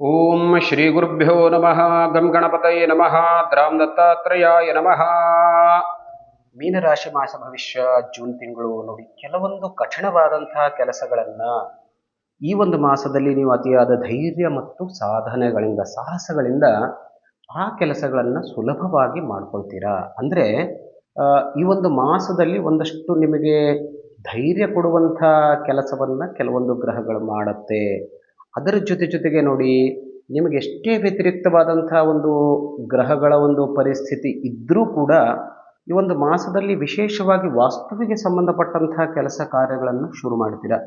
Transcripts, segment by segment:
ಓಂ ಶ್ರೀ ಗುರುಭ್ಯೋ ನಮಃ ಗಂ ಗಣಪತಯೇ ನಮಃ ದ್ರಾಂ ದತ್ತಾತ್ರೇಯಾಯ ನಮಃ ಮೀನರಾಶಿ ಮಾಸ ಭವಿಷ್ಯ, ಜೂನ್ ತಿಂಗಳು, ನೋಡಿ, ಕೆಲವೊಂದು ಕಠಿಣವಾದಂತಹ ಕೆಲಸಗಳನ್ನ ಈ ಒಂದು ಮಾಸದಲ್ಲಿ ನೀವು ಅತಿಯಾದ ಧೈರ್ಯ ಮತ್ತು ಸಾಧನೆಗಳಿಂದ, ಸಾಹಸಗಳಿಂದ ಆ ಕೆಲಸಗಳನ್ನು ಸುಲಭವಾಗಿ ಮಾಡ್ಕೊಳ್ತೀರಾ? ಅಂದರೆ ಈ ಒಂದು ಮಾಸದಲ್ಲಿ ಒಂದಷ್ಟು ನಿಮಗೆ ಧೈರ್ಯ ಕೊಡುವಂಥ ಕೆಲಸವನ್ನು ಕೆಲವೊಂದು ಗ್ರಹಗಳು ಮಾಡುತ್ತೆ. ಅದರ ಜೊತೆ ಜೊತೆಗೆ ನೋಡಿ, ನಿಮಗೆ ಎಷ್ಟೇ ವ್ಯತಿರಿಕ್ತವಾದಂಥ ಒಂದು ಗ್ರಹಗಳ ಒಂದು ಪರಿಸ್ಥಿತಿ ಇದ್ದರೂ ಕೂಡ ಈ ಒಂದು ಮಾಸದಲ್ಲಿ ವಿಶೇಷವಾಗಿ ವಾಸ್ತುವಿಗೆ ಸಂಬಂಧಪಟ್ಟಂತಹ ಕೆಲಸ ಕಾರ್ಯಗಳನ್ನು ಶುರು ಮಾಡ್ತೀರಾ?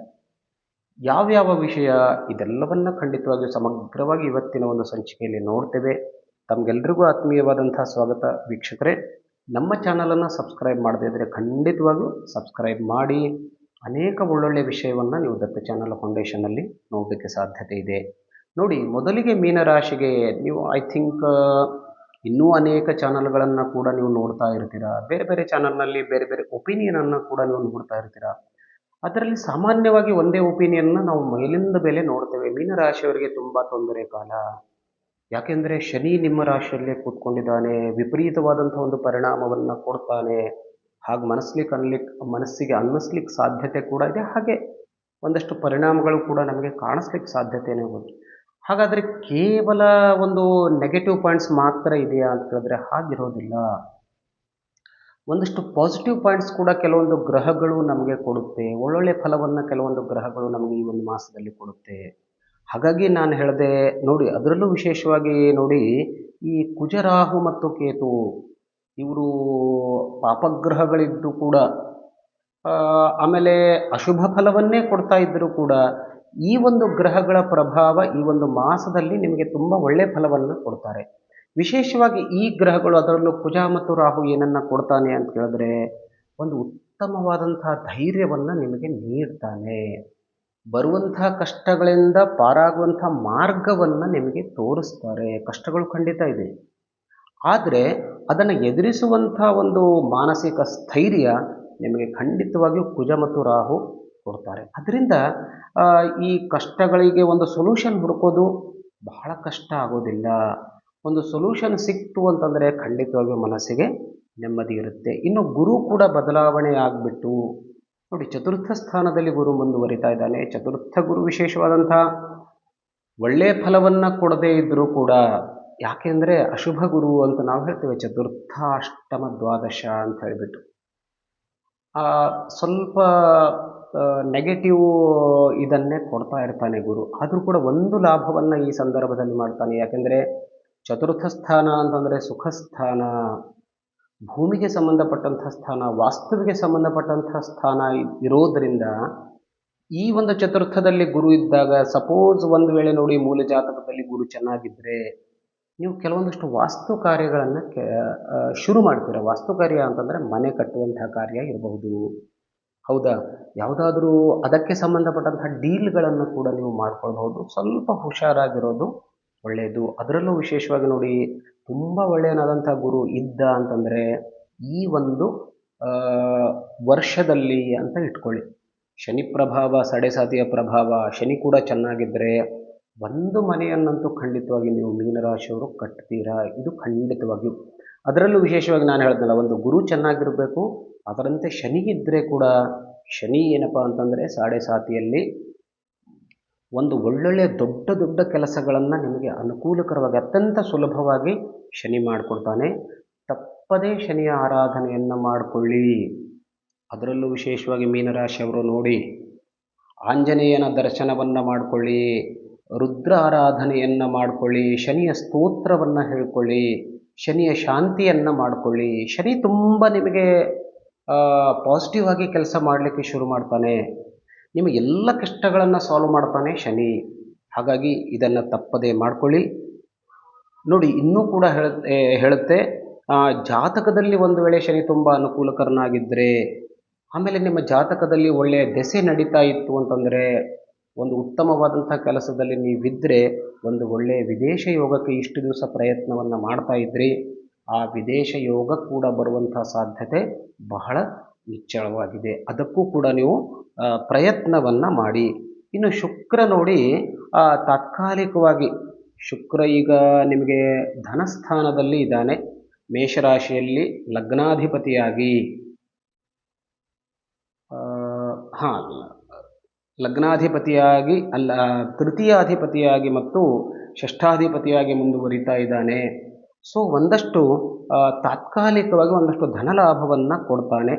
ಯಾವ್ಯಾವ ವಿಷಯ ಇದೆಲ್ಲವನ್ನು ಖಂಡಿತವಾಗಿಯೂ ಸಮಗ್ರವಾಗಿ ಇವತ್ತಿನ ಒಂದು ಸಂಚಿಕೆಯಲ್ಲಿ ನೋಡ್ತೇವೆ. ತಮಗೆಲ್ರಿಗೂ ಆತ್ಮೀಯವಾದಂತಹ ಸ್ವಾಗತ ವೀಕ್ಷಕರೇ. ನಮ್ಮ ಚಾನಲನ್ನು ಸಬ್ಸ್ಕ್ರೈಬ್ ಮಾಡದೇ ಇದ್ದರೆ ಖಂಡಿತವಾಗಿಯೂ ಸಬ್ಸ್ಕ್ರೈಬ್ ಮಾಡಿ ಅನೇಕ ಒಳ್ಳೊಳ್ಳೆ ವಿಷಯವನ್ನು ನೀವು ದತ್ತ ಚಾನಲ್ ಫೌಂಡೇಶನಲ್ಲಿ ನೋಡೋದಕ್ಕೆ ಸಾಧ್ಯತೆ ಇದೆ. ನೋಡಿ, ಮೊದಲಿಗೆ ಮೀನರಾಶಿಗೆ ನೀವು ಐ ಥಿಂಕ್ ಇನ್ನೂ ಅನೇಕ ಚಾನಲ್ಗಳನ್ನು ಕೂಡ ನೀವು ನೋಡ್ತಾ ಇರ್ತೀರಾ? ಬೇರೆ ಬೇರೆ ಚಾನಲ್ನಲ್ಲಿ ಬೇರೆ ಬೇರೆ ಒಪಿನಿಯನನ್ನು ಕೂಡ ನೀವು ನೋಡ್ತಾ ಇರ್ತೀರಾ? ಅದರಲ್ಲಿ ಸಾಮಾನ್ಯವಾಗಿ ಒಂದೇ ಒಪಿನಿಯನ್ನ ನಾವು ಮೇಲಿಂದ ಮೇಲೆ ನೋಡ್ತೇವೆ. ಮೀನರಾಶಿಯವರಿಗೆ ತುಂಬ ತೊಂದರೆ ಕಾಲ. ಯಾಕೆಂದರೆ ಶನಿ ನಿಮ್ಮ ರಾಶಿಯಲ್ಲೇ ಕೂತ್ಕೊಂಡಿದ್ದಾನೆ. ವಿಪರೀತವಾದಂಥ ಒಂದು ಪರಿಣಾಮವನ್ನು ಕೊಡ್ತಾನೆ. ಹಾಗೆ ಮನಸ್ಲಿಕ್ಕೆ ಅನ್ಲಿಕ್ಕೆ ಮನಸ್ಸಿಗೆ ಅನ್ನಿಸ್ಲಿಕ್ಕೆ ಸಾಧ್ಯತೆ ಕೂಡ ಇದೆ. ಹಾಗೆ ಒಂದಷ್ಟು ಪರಿಣಾಮಗಳು ಕೂಡ ನಮಗೆ ಕಾಣಿಸ್ಲಿಕ್ಕೆ ಸಾಧ್ಯತೆಯೇ ಹೋಗುತ್ತೆ ಹಾಗಾದರೆ ಕೇವಲ ಒಂದು ನೆಗೆಟಿವ್ ಪಾಯಿಂಟ್ಸ್ ಮಾತ್ರ ಇದೆಯಾ ಅಂತ ಹೇಳಿದ್ರೆ ಹಾಗಿರೋದಿಲ್ಲ. ಒಂದಷ್ಟು ಪಾಸಿಟಿವ್ ಪಾಯಿಂಟ್ಸ್ ಕೂಡ ಕೆಲವೊಂದು ಗ್ರಹಗಳು ನಮಗೆ ಕೊಡುತ್ತೆ. ಒಳ್ಳೊಳ್ಳೆ ಫಲವನ್ನು ಕೆಲವೊಂದು ಗ್ರಹಗಳು ನಮಗೆ ಈ ಒಂದು ಮಾಸದಲ್ಲಿ ಕೊಡುತ್ತೆ. ಹಾಗಾಗಿ ನಾನು ಹೇಳಿದೆ, ನೋಡಿ ಅದರಲ್ಲೂ ವಿಶೇಷವಾಗಿ ನೋಡಿ ಈ ಕುಜರಾಹು ಮತ್ತು ಕೇತು, ಇವರು ಪಾಪಗ್ರಹಗಳಿದ್ದು ಕೂಡ ಆಮೇಲೆ ಅಶುಭ ಫಲವನ್ನೇ ಕೊಡ್ತಾ ಇದ್ದರೂ ಕೂಡ, ಈ ಒಂದು ಗ್ರಹಗಳ ಪ್ರಭಾವ ಈ ಒಂದು ಮಾಸದಲ್ಲಿ ನಿಮಗೆ ತುಂಬ ಒಳ್ಳೆಯ ಫಲವನ್ನು ಕೊಡ್ತಾರೆ. ವಿಶೇಷವಾಗಿ ಈ ಗ್ರಹಗಳು, ಅದರಲ್ಲೂ ಕುಜ ಮತ್ತು ರಾಹು ಏನನ್ನ ಕೊಡ್ತಾನೆ ಅಂತ ಹೇಳಿದ್ರೆ ಒಂದು ಉತ್ತಮವಾದಂತಹ ಧೈರ್ಯವನ್ನು ನಿಮಗೆ ನೀಡ್ತಾನೆ. ಬರುವಂತಹ ಕಷ್ಟಗಳಿಂದ ಪಾರಾಗುವಂಥ ಮಾರ್ಗವನ್ನು ನಿಮಗೆ ತೋರಿಸ್ತಾರೆ. ಕಷ್ಟಗಳು ಖಂಡಿತ ಇದೆ. ಆದರೆ ಅದನ್ನು ಎದುರಿಸುವಂಥ ಒಂದು ಮಾನಸಿಕ ಸ್ಥೈರ್ಯ ನಿಮಗೆ ಖಂಡಿತವಾಗಿಯೂ ಕುಜ ಮತ್ತು ರಾಹು ಕೊಡ್ತಾರೆ. ಅದರಿಂದ ಈ ಕಷ್ಟಗಳಿಗೆ ಒಂದು ಸೊಲ್ಯೂಷನ್ ಹುಡುಕೋದು ಬಹಳ ಕಷ್ಟ ಆಗೋದಿಲ್ಲ. ಒಂದು ಸೊಲ್ಯೂಷನ್ ಸಿಕ್ತು ಅಂತಂದರೆ ಖಂಡಿತವಾಗಿಯೂ ಮನಸ್ಸಿಗೆ ನೆಮ್ಮದಿ ಇರುತ್ತೆ. ಇನ್ನು ಗುರು ಕೂಡ ಬದಲಾವಣೆ ಆಗಿಬಿಟ್ಟು, ನೋಡಿ ಚತುರ್ಥ ಸ್ಥಾನದಲ್ಲಿ ಗುರು ಮುಂದುವರಿತಾ ಇದ್ದಾನೆ. ಚತುರ್ಥ ಗುರು ವಿಶೇಷವಾದಂಥ ಒಳ್ಳೆಯ ಫಲವನ್ನು ಕೊಡದೇ ಇದ್ದರೂ ಕೂಡ ಯಾಕೆಂದರೆ ಅಶುಭ ಗುರು ಅಂತ ನಾವು ಹೇಳ್ತೇವೆ ಚತುರ್ಥ ಅಷ್ಟಮ ದ್ವಾದಶ ಅಂತ ಹೇಳಿಬಿಟ್ಟು. ಆ, ಸ್ವಲ್ಪ ನೆಗೆಟಿವ್ ಇದನ್ನೇ ಕೊಡ್ತಾ ಇರ್ತಾನೆ ಗುರು. ಆದರೂ ಕೂಡ ಒಂದು ಲಾಭವನ್ನು ಈ ಸಂದರ್ಭದಲ್ಲಿ ಮಾಡ್ತಾನೆ. ಯಾಕೆಂದರೆ ಚತುರ್ಥ ಸ್ಥಾನ ಅಂತಂದರೆ ಸುಖ ಸ್ಥಾನ ಭೂಮಿಗೆ ಸಂಬಂಧಪಟ್ಟಂಥ ಸ್ಥಾನ ವಾಸ್ತುವಿಗೆ ಸಂಬಂಧಪಟ್ಟಂಥ ಸ್ಥಾನ ಇರೋದ್ರಿಂದ ಈ ಒಂದು ಚತುರ್ಥದಲ್ಲಿ ಗುರು ಇದ್ದಾಗ ಸಪೋಸ್ ಒಂದು ವೇಳೆ ನೋಡಿ ಮೂಲ ಜಾತಕದಲ್ಲಿ ಗುರು ಚೆನ್ನಾಗಿದ್ದರೆ ನೀವು ಕೆಲವೊಂದಿಷ್ಟು ವಾಸ್ತು ಕಾರ್ಯಗಳನ್ನು ಕೆ ಶುರು ಮಾಡ್ತೀರ. ವಾಸ್ತು ಕಾರ್ಯ ಅಂತಂದರೆ ಮನೆ ಕಟ್ಟುವಂತಹ ಕಾರ್ಯ ಇರಬಹುದು. ಹೌದಾ? ಯಾವುದಾದ್ರೂ ಅದಕ್ಕೆ ಸಂಬಂಧಪಟ್ಟಂತಹ ಡೀಲ್ಗಳನ್ನು ಕೂಡ ನೀವು ಮಾಡ್ಕೊಳ್ಬಹುದು. ಸ್ವಲ್ಪ ಹುಷಾರಾಗಿರೋದು ಒಳ್ಳೆಯದು ಅದರಲ್ಲೂ ವಿಶೇಷವಾಗಿ ನೋಡಿ, ತುಂಬ ಒಳ್ಳೆಯನಾದಂಥ ಗುರು ಇದ್ದ ಅಂತಂದರೆ ಈ ಒಂದು ವರ್ಷದಲ್ಲಿ ಅಂತ ಇಟ್ಕೊಳ್ಳಿ. ಶನಿ ಪ್ರಭಾವ ಸಡೆಸಾತಿಯ ಪ್ರಭಾವ, ಶನಿ ಕೂಡ ಚೆನ್ನಾಗಿದ್ದರೆ ಒಂದು ಮನೆಯನ್ನಂತೂ ಖಂಡಿತವಾಗಿ ನೀವು ಮೀನರಾಶಿಯವರು ಕಟ್ತೀರಾ? ಇದು ಖಂಡಿತವಾಗಿಯೂ. ಅದರಲ್ಲೂ ವಿಶೇಷವಾಗಿ ನಾನು ಹೇಳ್ದಲ್ಲ, ಒಂದು ಗುರು ಚೆನ್ನಾಗಿರಬೇಕು, ಅದರಂತೆ ಶನಿ ಇದ್ದರೆ ಕೂಡ, ಶನಿ ಏನಪ್ಪ ಅಂತಂದರೆ ಸಾಡೆ ಸಾತಿಯಲ್ಲಿ ಒಂದು ಒಳ್ಳೊಳ್ಳೆಯ ದೊಡ್ಡ ದೊಡ್ಡ ಕೆಲಸಗಳನ್ನು ನಿಮಗೆ ಅನುಕೂಲಕರವಾಗಿ, ಅತ್ಯಂತ ಸುಲಭವಾಗಿ ಶನಿ ಮಾಡಿಕೊಡ್ತಾನೆ. ತಪ್ಪದೇ ಶನಿಯ ಆರಾಧನೆಯನ್ನು ಮಾಡಿಕೊಳ್ಳಿ. ಅದರಲ್ಲೂ ವಿಶೇಷವಾಗಿ ಮೀನರಾಶಿಯವರು ನೋಡಿ, ಆಂಜನೇಯನ ದರ್ಶನವನ್ನು ಮಾಡಿಕೊಳ್ಳಿ. ರುದ್ರ ಆರಾಧನೆಯನ್ನು ಮಾಡಿಕೊಳ್ಳಿ, ಶನಿಯ ಸ್ತೋತ್ರವನ್ನು ಹೇಳ್ಕೊಳ್ಳಿ, ಶನಿಯ ಶಾಂತಿಯನ್ನು ಮಾಡಿಕೊಳ್ಳಿ. ಶನಿ ತುಂಬ ನಿಮಗೆ ಪಾಸಿಟಿವ್ ಆಗಿ ಕೆಲಸ ಮಾಡಲಿಕ್ಕೆ ಶುರು ಮಾಡ್ತಾನೆ. ನಿಮ್ಮ ಎಲ್ಲ ಕಷ್ಟಗಳನ್ನು ಸಾಲ್ವ್ ಮಾಡ್ತಾನೆ ಶನಿ. ಹಾಗಾಗಿ ಇದನ್ನು ತಪ್ಪದೇ ಮಾಡಿಕೊಳ್ಳಿ. ನೋಡಿ, ಇನ್ನೂ ಕೂಡ ಹೇಳುತ್ತೆ ಹೇಳುತ್ತೆ ಜಾತಕದಲ್ಲಿ ಒಂದು ವೇಳೆ ಶನಿ ತುಂಬ ಅನುಕೂಲಕರನಾಗಿದ್ದರೆ ಆಮೇಲೆ ನಿಮ್ಮ ಜಾತಕದಲ್ಲಿ ಒಳ್ಳೆಯ ದೆಸೆ ನಡೀತಾ ಇತ್ತು ಅಂತಂದರೆ ಒಂದು ಉತ್ತಮವಾದಂಥ ಕೆಲಸದಲ್ಲಿ ನೀವಿದ್ದರೆ ಒಂದು ಒಳ್ಳೆಯ ವಿದೇಶ ಯೋಗಕ್ಕೆ ಇಷ್ಟು ದಿವಸ ಪ್ರಯತ್ನವನ್ನು ಮಾಡ್ತಾ ಇದ್ರಿ, ಆ ವಿದೇಶ ಯೋಗ ಕೂಡ ಬರುವಂಥ ಸಾಧ್ಯತೆ ಬಹಳ ನಿಚ್ಚಳವಾಗಿದೆ. ಅದಕ್ಕೂ ಕೂಡ ನೀವು ಪ್ರಯತ್ನವನ್ನು ಮಾಡಿ. ಇನ್ನು ಶುಕ್ರ ನೋಡಿ ತಾತ್ಕಾಲಿಕವಾಗಿ, ಶುಕ್ರ ಈಗ ನಿಮಗೆ ಧನಸ್ಥಾನದಲ್ಲಿ ಇದ್ದಾನೆ. ಮೇಷರಾಶಿಯಲ್ಲಿ ಲಗ್ನಾಧಿಪತಿಯಾಗಿ ಹಾಂ ಲಗ್ನಾಧಿಪತಿಯಾಗಿ ಅಲ್ಲ ತೃತೀಯಾಧಿಪತಿಯಾಗಿ ಮತ್ತು ಷಷ್ಠಾಧಿಪತಿಯಾಗಿ ಮುಂದುವರಿತಾ ಇದ್ದಾನೆ. ಸೊ ಒಂದಷ್ಟು ತಾತ್ಕಾಲಿಕವಾಗಿ ಒಂದಷ್ಟು ಧನಲಾಭವನ್ನು ಕೊಡ್ತಾನೆ.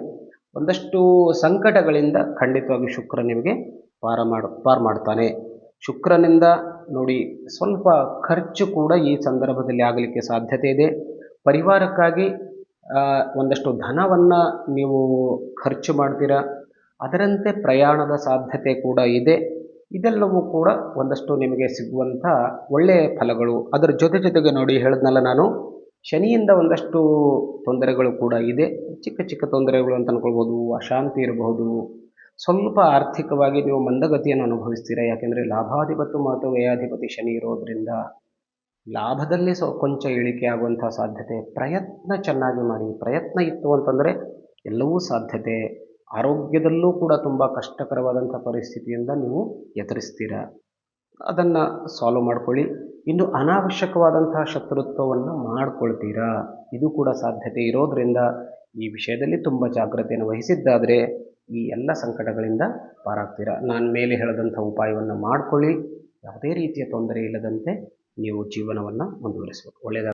ಒಂದಷ್ಟು ಸಂಕಟಗಳಿಂದ ಖಂಡಿತವಾಗಿ ಶುಕ್ರ ನಿಮಗೆ ಪಾರ ಮಾಡ, ಪಾರು ಮಾಡ್ತಾನೆ. ಶುಕ್ರನಿಂದ ನೋಡಿ, ಸ್ವಲ್ಪ ಖರ್ಚು ಕೂಡ ಈ ಸಂದರ್ಭದಲ್ಲಿ ಆಗಲಿಕ್ಕೆ ಸಾಧ್ಯತೆ ಇದೆ. ಪರಿವಾರಕ್ಕಾಗಿ ಒಂದಷ್ಟು ಧನವನ್ನು ನೀವು ಖರ್ಚು ಮಾಡ್ತೀರಾ? ಅದರಂತೆ ಪ್ರಯಾಣದ ಸಾಧ್ಯತೆ ಕೂಡ ಇದೆ. ಇದೆಲ್ಲವೂ ಕೂಡ ಒಂದಷ್ಟು ನಿಮಗೆ ಸಿಗುವಂಥ ಒಳ್ಳೆಯ ಫಲಗಳು. ಅದರ ಜೊತೆ ಜೊತೆಗೆ ನೋಡಿ ಹೇಳಿದ್ನಲ್ಲ ನಾನು, ಶನಿಯಿಂದ ಒಂದಷ್ಟು ತೊಂದರೆಗಳು ಕೂಡ ಇದೆ. ಚಿಕ್ಕ ಚಿಕ್ಕ ತೊಂದರೆಗಳು ಅಂತ ಅಂದ್ಕೊಳ್ಬೋದು ಅಶಾಂತಿ ಇರಬಹುದು. ಸ್ವಲ್ಪ ಆರ್ಥಿಕವಾಗಿ ನೀವು ಮಂದಗತಿಯನ್ನು ಅನುಭವಿಸ್ತೀರಾ? ಯಾಕೆಂದರೆ ಲಾಭಾಧಿಪತಿ ಮತ್ತು ವ್ಯಯಾಧಿಪತಿ ಶನಿ ಇರೋದರಿಂದ ಲಾಭದಲ್ಲಿ ಸ್ವ ಕೊಂಚ ಇಳಿಕೆ ಆಗುವಂಥ ಸಾಧ್ಯತೆ. ಪ್ರಯತ್ನ ಚೆನ್ನಾಗಿ ಮಾಡಿ. ಪ್ರಯತ್ನ ಇತ್ತು ಅಂತಂದರೆ ಎಲ್ಲವೂ ಸಾಧ್ಯತೆ. ಆರೋಗ್ಯದಲ್ಲೂ ಕೂಡ ತುಂಬ ಕಷ್ಟಕರವಾದಂಥ ಪರಿಸ್ಥಿತಿಯಿಂದ ನೀವು ಎದುರಿಸ್ತೀರ? ಅದನ್ನು ಸಾಲ್ವ್ ಮಾಡ್ಕೊಳ್ಳಿ. ಇನ್ನು ಅನಾವಶ್ಯಕವಾದಂತಹ ಶತ್ರುತ್ವವನ್ನು ಮಾಡ್ಕೊಳ್ತೀರಾ? ಇದು ಕೂಡ ಸಾಧ್ಯತೆ ಇರೋದರಿಂದ ಈ ವಿಷಯದಲ್ಲಿ ತುಂಬ ಜಾಗ್ರತೆಯನ್ನು ವಹಿಸಿದ್ದಾದರೆ ಈ ಎಲ್ಲ ಸಂಕಟಗಳಿಂದ ಪಾರಾಗ್ತೀರಾ? ನಾನು ಮೇಲೆ ಹೇಳಿದಂಥ ಉಪಾಯವನ್ನು ಮಾಡಿಕೊಳ್ಳಿ. ಯಾವುದೇ ರೀತಿಯ ತೊಂದರೆ ಇಲ್ಲದಂತೆ ನೀವು ಜೀವನವನ್ನು ಮುಂದುವರಿಸಬೇಕು. ಒಳ್ಳೆಯದಾಗ